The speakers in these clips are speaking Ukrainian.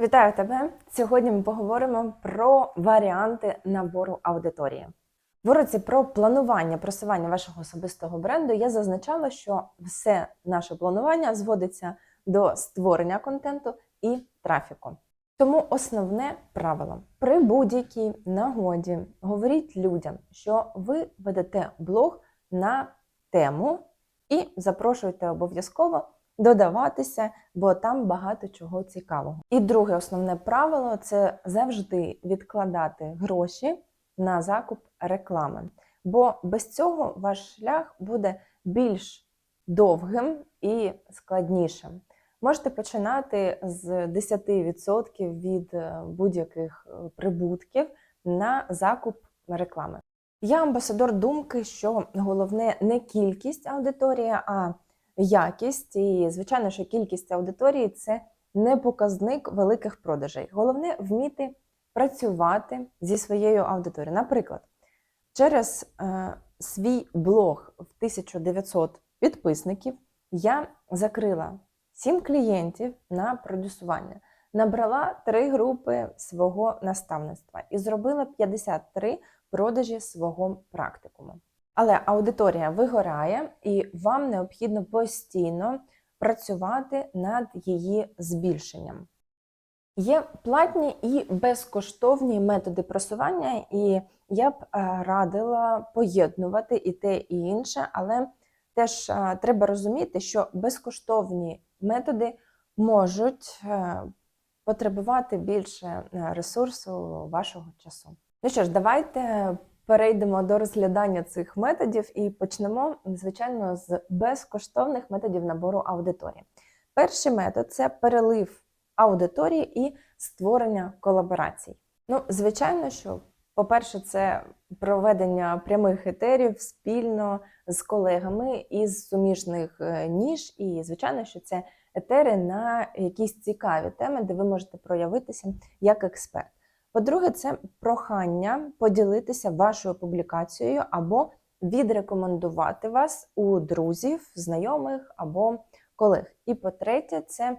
Вітаю тебе! Сьогодні ми поговоримо про варіанти набору аудиторії. В уроці про планування просування вашого особистого бренду я зазначала, що все наше планування зводиться до створення контенту і трафіку. Тому основне правило при будь-якій нагоді говоріть людям, що ви ведете блог на тему і запрошуйте обов'язково додаватися, бо там багато чого цікавого. І друге основне правило це завжди відкладати гроші на закуп реклами. Bо без цього ваш шлях буде більш довгим і складнішим. Можете починати з 10% від е, будь-яких е, прибутків на закуп реклами. Я амбасадор думки, що головне не кількість аудиторії, а якість. І, звичайно, що кількість аудиторії це не показник великих продажей. Головне вміти працювати зі своєю аудиторією. Наприклад, через е, свій блог в 1900 підписників я закрила 7 клієнтів на продюсування. Набрала три групи свого наставництва і зробила 53 продажі свого практикуму. Але аудиторія вигорає, і вам необхідно постійно працювати над її збільшенням. Є платні і безкоштовні методи просування, і я б е, радила поєднувати і те, і інше, але теж е, треба розуміти, що безкоштовні методи можуть е, потребувати більше ресурсу вашого часу. Ну що ж, давайте перейдемо до розглядання цих методів і почнемо, звичайно, з безкоштовних методів набору аудиторії. Перший метод це перелив аудиторії і створення колаборацій. Ну, звичайно, що, по-перше, це проведення прямих етерів спільно з колегами із суміжних е, ніж, і, звичайно, що це етери на якісь цікаві теми, де ви можете проявитися як експерт. По-друге, це прохання поділитися вашою публікацією або відрекомендувати вас у друзів, знайомих або колег. І по-третє, це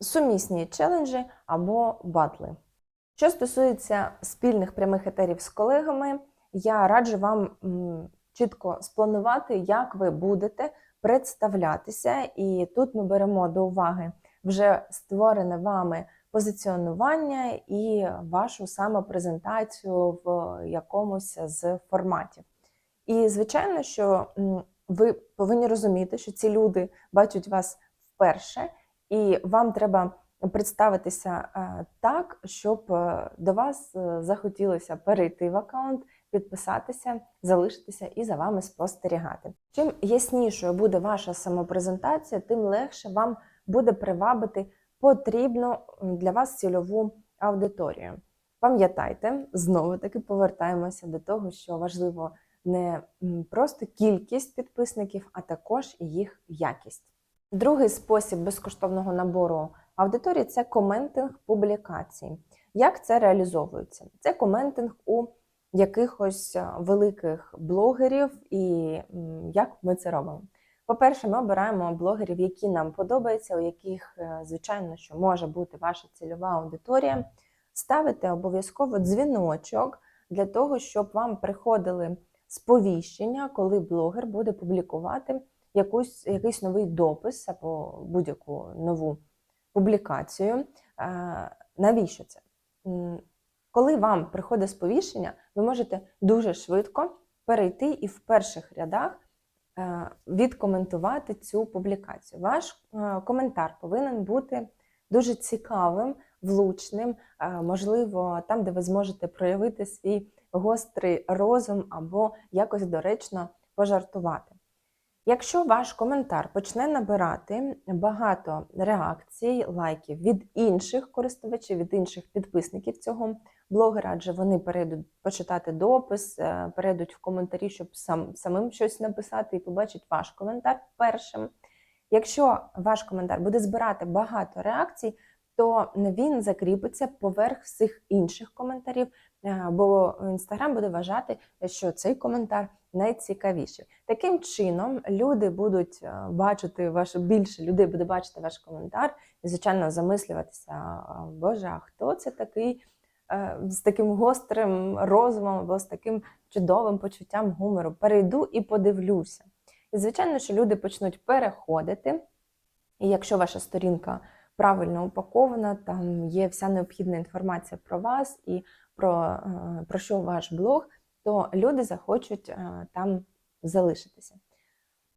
сумісні челенджі або батли. Що стосується спільних прямих етерів з колегами, я раджу вам чітко спланувати, як ви будете представлятися. І тут ми беремо до уваги вже створене вами позиціонування і вашу самопрезентацію в якомусь з форматів. І, звичайно, що ви повинні розуміти, що ці люди бачать вас вперше, і вам треба представитися е, так, щоб е, до вас е, захотілося перейти в аккаунт, підписатися, залишитися і за вами спостерігати. Чим яснішою буде ваша самопрезентація, тим легше вам буде привабити потрібну для вас цільову аудиторію. Пам'ятайте, знову таки повертаємося до того, що важливо не просто кількість підписників, а також їх якість. Другий спосіб безкоштовного набору аудиторії це коментинг публікацій. Як це реалізовується? Це коментинг у якихось великих блогерів, і як ми це робимо? По-перше, ми обираємо блогерів, які нам подобаються, у яких, е, звичайно, що може бути ваша цільова аудиторія. Ставите обов'язково дзвіночок для того, щоб вам приходили сповіщення, коли блогер буде публікувати якусь, якийсь новий допис або будь-яку нову публікацію. Е, навіщо це? Коли вам приходить сповіщення, ви можете дуже швидко перейти і в перших рядах. Е, відкоментувати цю публікацію. Ваш е, коментар повинен бути дуже цікавим, влучним, е, можливо, там, де ви зможете проявити свій гострий розум або якось доречно пожартувати. Якщо ваш коментар почне набирати багато реакцій, лайків від інших користувачів, від інших підписників цього блогера, адже вони перейдуть почитати допис, е, перейдуть в коментарі, щоб сам, самим щось написати і побачать ваш коментар першим. Якщо ваш коментар буде збирати багато реакцій, то він закріпиться поверх всіх інших коментарів, е, бо Інстаграм буде вважати, що цей коментар найцікавіший. Таким чином люди будуть е, бачити ваш більше людей буде бачити ваш коментар і, звичайно, замислюватися, Боже, а хто це такий з таким гострим розумом або з таким чудовим почуттям гумору? Перейду і подивлюся. І, звичайно, що люди почнуть переходити. І якщо ваша сторінка правильно упакована, там є вся необхідна інформація про вас і про, е, про що ваш блог, то люди захочуть е, там залишитися.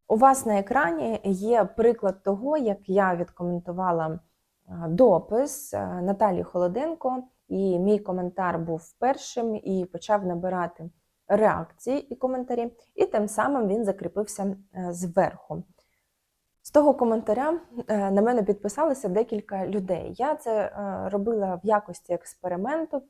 У вас на екрані є приклад того, як я відкоментувала е, допис е, Наталі Холоденко, і мій коментар був першим і почав набирати реакції і коментарі, і тим самим він закріпився е, зверху. З того коментаря е, на мене підписалося декілька людей. Я це е, робила в якості експерименту,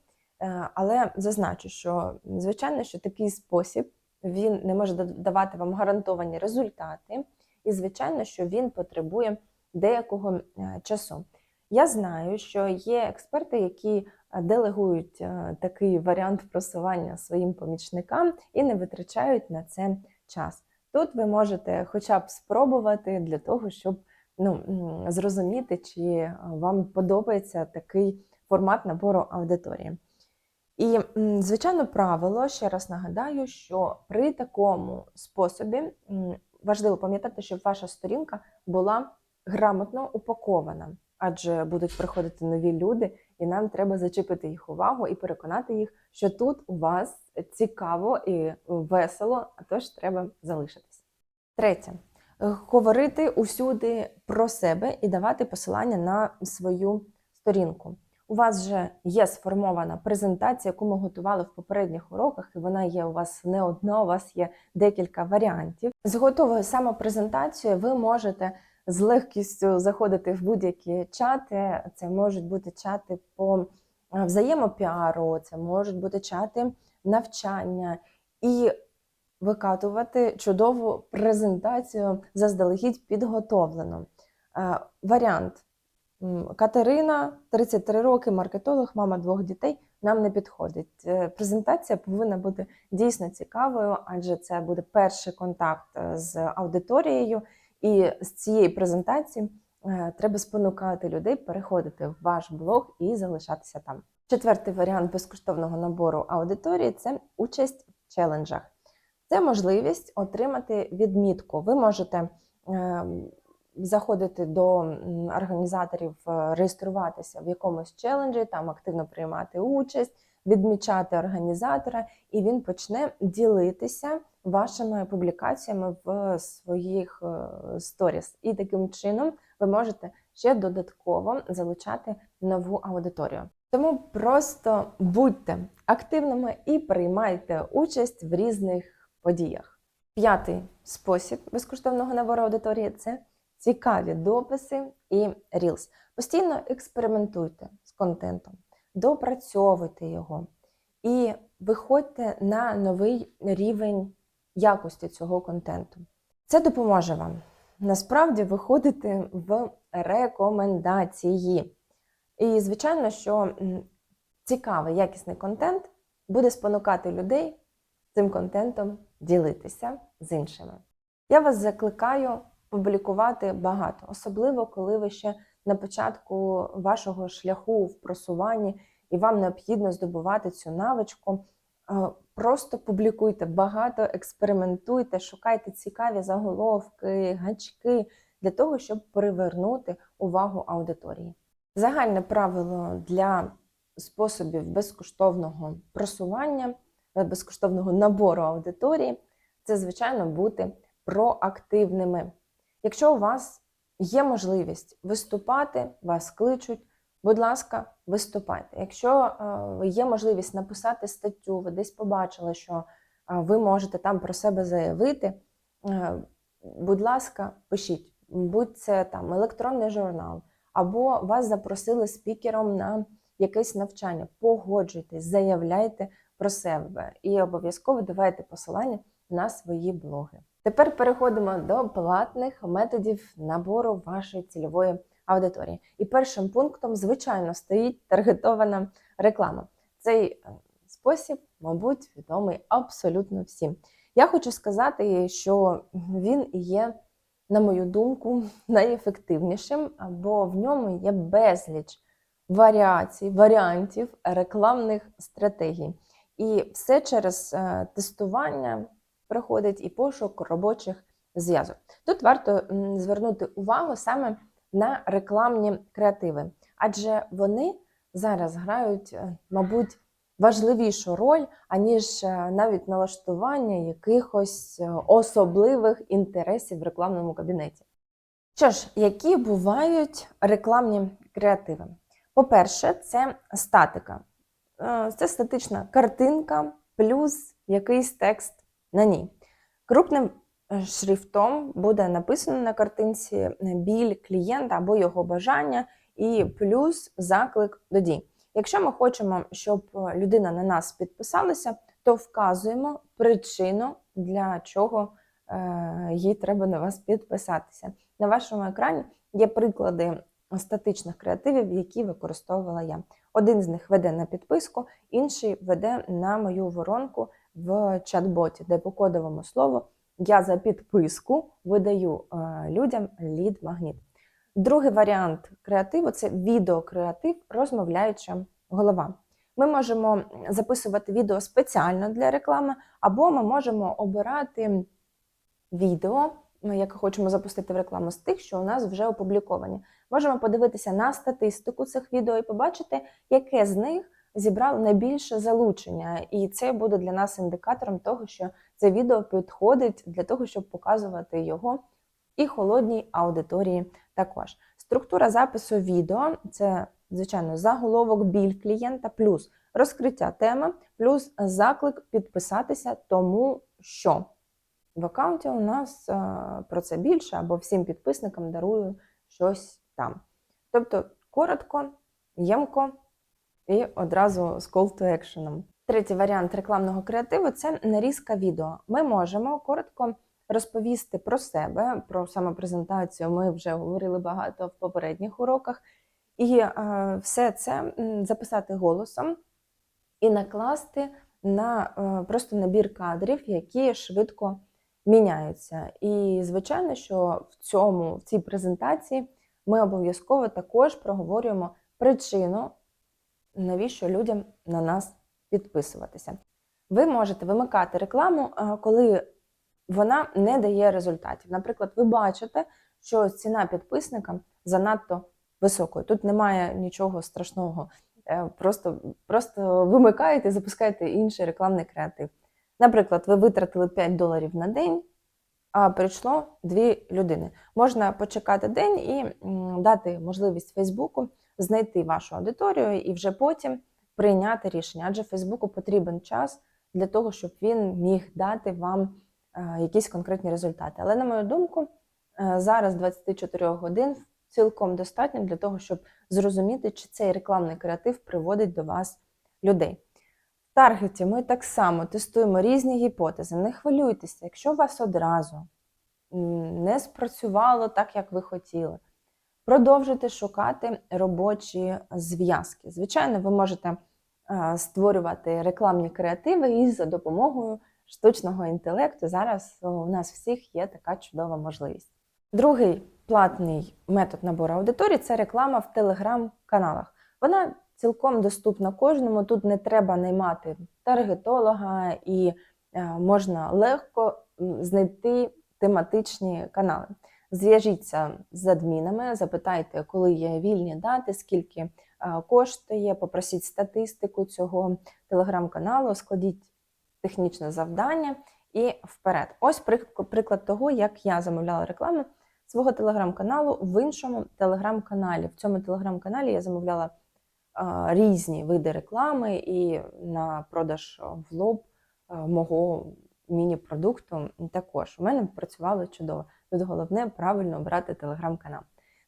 але зазначу, що звичайно, що такий спосіб він не може давати вам гарантовані результати, і звичайно, що він потребує деякого часу. Я знаю, що є експерти, які делегують такий варіант просування своїм помічникам і не витрачають на це час. Тут ви можете хоча б спробувати для того, щоб ну, зрозуміти, чи вам подобається такий формат набору аудиторії. І, звичайно, правило, ще раз нагадаю, що при такому способі важливо пам'ятати, щоб ваша сторінка була грамотно упакована, адже будуть приходити нові люди, і нам треба зачепити їх увагу і переконати їх, що тут у вас цікаво і весело, а тож треба залишитись. Третє. Говорити усюди про себе і давати посилання на свою сторінку. У вас вже є сформована презентація, яку ми готували в попередніх уроках, і вона є у вас не одна, у вас є декілька варіантів. З готовою самопрезентацією ви можете з легкістю заходити в будь-які чати. Це можуть бути чати по е, взаємопіару, це можуть бути чати навчання і викатувати чудову презентацію заздалегідь підготовлену. Е, Варіант Катерина, 33 роки, маркетолог, мама двох дітей. Нам не підходить. Е, Презентація повинна бути дійсно цікавою, адже це буде перший контакт з аудиторією, і з цієї презентації е, треба спонукати людей переходити в ваш блог і залишатися там. Четвертий варіант безкоштовного набору аудиторії це участь в челенджах. Це можливість отримати відмітку. Ви можете е, заходити до організаторів, е, реєструватися в якомусь челенджі, там активно приймати участь, відмічати організатора, і він почне ділитися вашими публікаціями в своїх е, сторіс. І таким чином ви можете ще додатково залучати нову аудиторію. Тому просто будьте активними і приймайте участь в різних подіях. П'ятий спосіб безкоштовного набору аудиторії це цікаві дописи і Reels. Постійно експериментуйте з контентом, допрацьовуйте його і виходьте на новий рівень якості цього контенту. Це допоможе вам насправді виходити в рекомендації. І, звичайно, що цікавий, якісний контент буде спонукати людей цим контентом ділитися з іншими. Я вас закликаю публікувати багато, особливо коли ви ще на початку вашого шляху в просуванні і вам необхідно здобувати цю навичку. Е, Просто публікуйте багато, експериментуйте, шукайте цікаві заголовки, гачки для того, щоб привернути увагу аудиторії. Загальне правило для способів безкоштовного просування, е, безкоштовного набору аудиторії це, звичайно, бути проактивними. Якщо у вас є можливість виступати, вас кличуть, будь ласка, виступайте. Якщо е, є можливість написати статтю, ви десь побачили, що е, ви можете там про себе заявити, е, будь ласка, пишіть, будь це там електронний журнал, або вас запросили спікером на якесь навчання. Погоджуйтесь, заявляйте про себе і обов'язково давайте посилання на свої блоги. Тепер переходимо до платних методів набору вашої цільової аудиторії. І першим пунктом, звичайно, стоїть таргетована реклама. Цей е, спосіб, мабуть, відомий абсолютно всім. Я хочу сказати, що він є, на мою думку, найефективнішим, бо в ньому є безліч варіацій, варіантів рекламних стратегій. І все через е, тестування проходить і пошук робочих зв'язок. Тут варто звернути увагу саме на рекламні креативи, адже вони зараз грають, е, мабуть, важливішу роль, аніж е, навіть налаштування якихось е, особливих інтересів в рекламному кабінеті. Що ж, які бувають рекламні креативи? По-перше, це статика. Це статична картинка плюс якийсь текст на ній. Крупним е, шрифтом буде написано на картинці е, біль клієнта або його бажання, і плюс заклик до дій. Якщо ми хочемо, щоб е, людина на нас підписалася, то вказуємо причину, для чого їй треба на вас підписатися. На вашому екрані є приклади статичних креативів, які використовувала я. Один з них веде на підписку, інший веде на мою воронку в чат-боті, де по кодовому слову я за підписку видаю е, людям лід-магніт. Другий варіант креативу це відеокреатив, розмовляюча голова. Ми можемо записувати відео спеціально для реклами, або ми можемо обирати відео, ну, яке хочемо запустити в рекламу з тих, що у нас вже опубліковані. Можемо подивитися на статистику цих відео і побачити, яке з них зібрало найбільше залучення. І це буде для нас індикатором того, що це відео підходить для того, щоб показувати його і холодній аудиторії також. Структура запису відео це, звичайно, заголовок біль клієнта, плюс розкриття теми, плюс заклик підписатися, тому що в аккаунті у нас е, про це більше, або всім підписникам дарую щось там. Тобто коротко, ємко і одразу з call to action. Третій варіант рекламного креативу це нарізка відео. Ми можемо коротко розповісти про себе, про самопрезентацію. Ми вже говорили багато в попередніх уроках. І е, все це записати голосом і накласти на е, просто набір кадрів, які швидко міняються. І звичайно, що в цьому в цій презентації ми обов'язково також проговорюємо причину, навіщо людям на нас підписуватися. Ви можете вимикати рекламу, е, коли вона не дає результатів. Наприклад, ви бачите, що ціна підписника занадто високою. Тут немає нічого страшного. Е, Просто, просто вимикаєте і запускаєте інший рекламний креатив. Наприклад, ви витратили 5 доларів на день, а прийшло 2 людини. Можна почекати день і дати можливість Фейсбуку знайти вашу аудиторію і вже потім прийняти рішення. Адже Фейсбуку потрібен час для того, щоб він міг дати вам е, якісь конкретні результати. Але, на мою думку, е, зараз 24 годин цілком достатньо для того, щоб зрозуміти, чи цей рекламний креатив приводить до вас людей. В таргеті ми так само тестуємо різні гіпотези. Не хвилюйтеся, якщо у вас одразу не спрацювало так, як ви хотіли. Продовжуйте шукати робочі зв'язки. Звичайно, ви можете е, створювати рекламні креативи і за допомогою штучного інтелекту. Зараз у нас всіх є така чудова можливість. Другий платний метод набору аудиторії це реклама в телеграм-каналах. Вона цілком доступна кожному. Тут не треба наймати таргетолога і е, можна легко знайти тематичні канали. Зв'яжіться з адмінами, запитайте, коли є вільні дати, скільки коштує, попросіть статистику цього телеграм-каналу, складіть технічне завдання і вперед. Ось приклад того, як я замовляла рекламу свого телеграм-каналу в іншому телеграм-каналі. В цьому телеграм-каналі я замовляла різні види реклами і на продаж в лоб мого міні-продукту також. У мене працювало чудово. Тут головне правильно обрати телеграм-канал.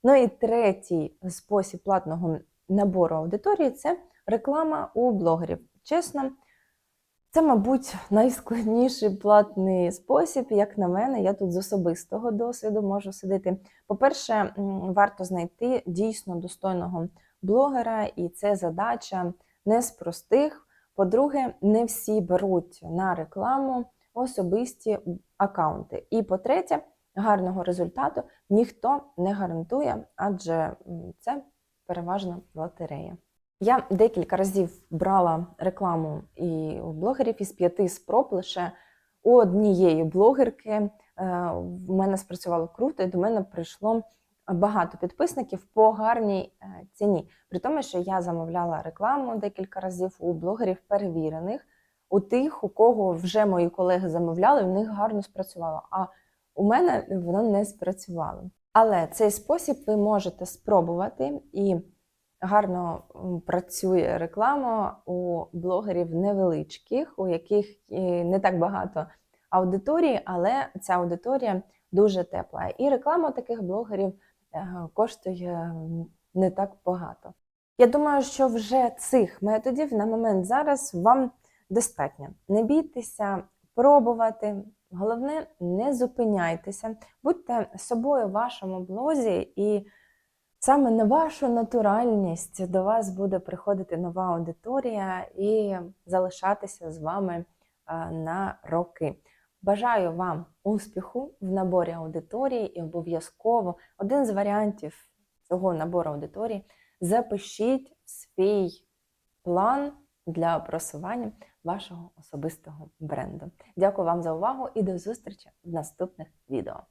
Ну і третій спосіб платного набору аудиторії це реклама у блогерів. Чесно, це, мабуть, найскладніший платний спосіб, як на мене. Я тут з особистого досвіду можу судити. По-перше, варто знайти дійсно достойного блогера, і це задача не з простих. По-друге, не всі беруть на рекламу особисті акаунти. І по-третє, гарного результату ніхто не гарантує, адже це переважно лотерея. Я декілька разів брала рекламу і у блогерів із п'яти спроб лише у однієї блогерки. е, В мене спрацювало круто, і до мене прийшло багато підписників по гарній е, ціні. При тому, що я замовляла рекламу декілька разів у блогерів перевірених, у тих, у кого вже мої колеги замовляли, в них гарно спрацювало. А у мене воно не спрацювало. Але цей спосіб ви можете спробувати і гарно працює реклама у блогерів невеличких, у яких е, не так багато аудиторії, але ця аудиторія дуже тепла. І реклама таких блогерів е, коштує не так багато. Я думаю, що вже цих методів на момент зараз вам достатньо. Не бійтеся пробувати. Головне, не зупиняйтеся, будьте собою в вашому блозі, і саме на вашу натуральність до вас буде приходити нова аудиторія і залишатися з вами е, на роки. Бажаю вам успіху в наборі аудиторії і обов'язково один з варіантів цього набору аудиторії запишіть свій план для просування вашого особистого бренду. Дякую вам за увагу і до зустрічі в наступних відео.